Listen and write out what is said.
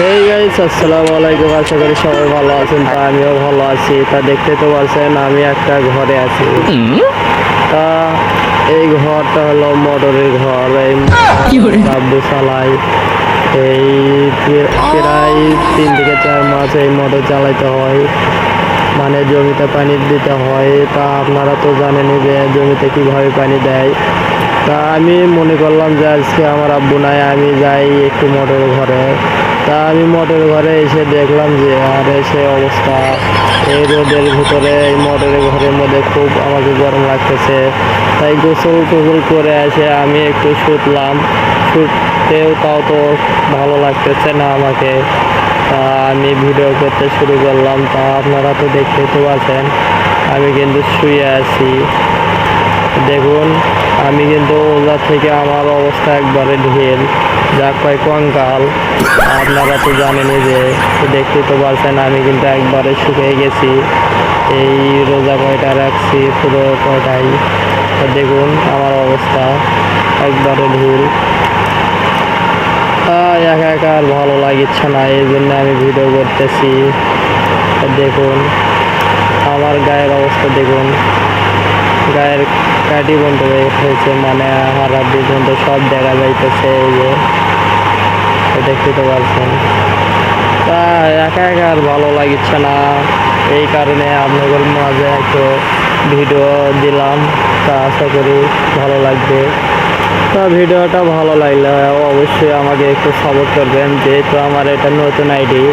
এই গাইস আসসালামু আলাইকুম। আশা করি সবাই ভালো আছেন তা আমিও ভালো আছি। তা দেখতে তো পারছেন আমি একটা ঘরে আছি। তা এই ঘরটা হলো মোটরের ঘর। এই আব্বু চালাই এই প্রায় তিন থেকে চার মাস এই মোটর চালাইতে হয়। মানে জমিতে পানি দিতে হয়। তা আপনারা তো জানেনই যে জমিতে কীভাবে পানি দেয়। তা আমি মনে করলাম যে আজকে আমার আব্বু নাই, আমি যাই একটু মোটর ঘরে। তা আমি মোটর ঘরে এসে দেখলাম যে, আর সে অবস্থা। এই রোদের ভিতরে, এই মোটরের ঘরের মধ্যে খুব আমাকে গরম লাগতেছে। তাই গোসল টোসল করে এসে আমি একটু শুতলাম। শুতেও তাও তো ভালো লাগতেছে না আমাকে। তা আমি ভিডিও করতে শুরু করলাম। তা আপনারা তো দেখতে তো আছেন, আমি কিন্তু শুয়ে আছি। দেখুন আমি কিন্তু ওজা থেকে আমার অবস্থা একবারে ঢেল যা কয় কঙ্কাল আপনারা তো জানেনই যে, দেখতে তো পারছেন, আমি কিন্তু একবারে শুকিয়ে গেছি। এই রোজা কয়টা রাখছি? পুরো কয়টাই? দেখুন আমার অবস্থা একবারে ঢিল একা একা আর ভালো লাগিচ্ছে না, এই জন্য আমি ভিডিও করতেছি। দেখুন, আমার গায়ের অবস্থা দেখুন। গায়ের কাটি বন্ধ হয়ে হয়েছে মানে হারাদি বন্ধ সব দেখা যাইতেছে এই যে। দেখতে পারছেন তা একা একা আর ভালো লাগিচ্ছে না। এই কারণে আপনাদের মাঝে একটু ভিডিও দিলাম। তা আশা করি ভালো লাগবে। তা ভিডিওটা ভালো লাগলে অবশ্যই আমাকে একটু সাপোর্ট করবেন। যেহেতু আমার এটা নতুন আইডি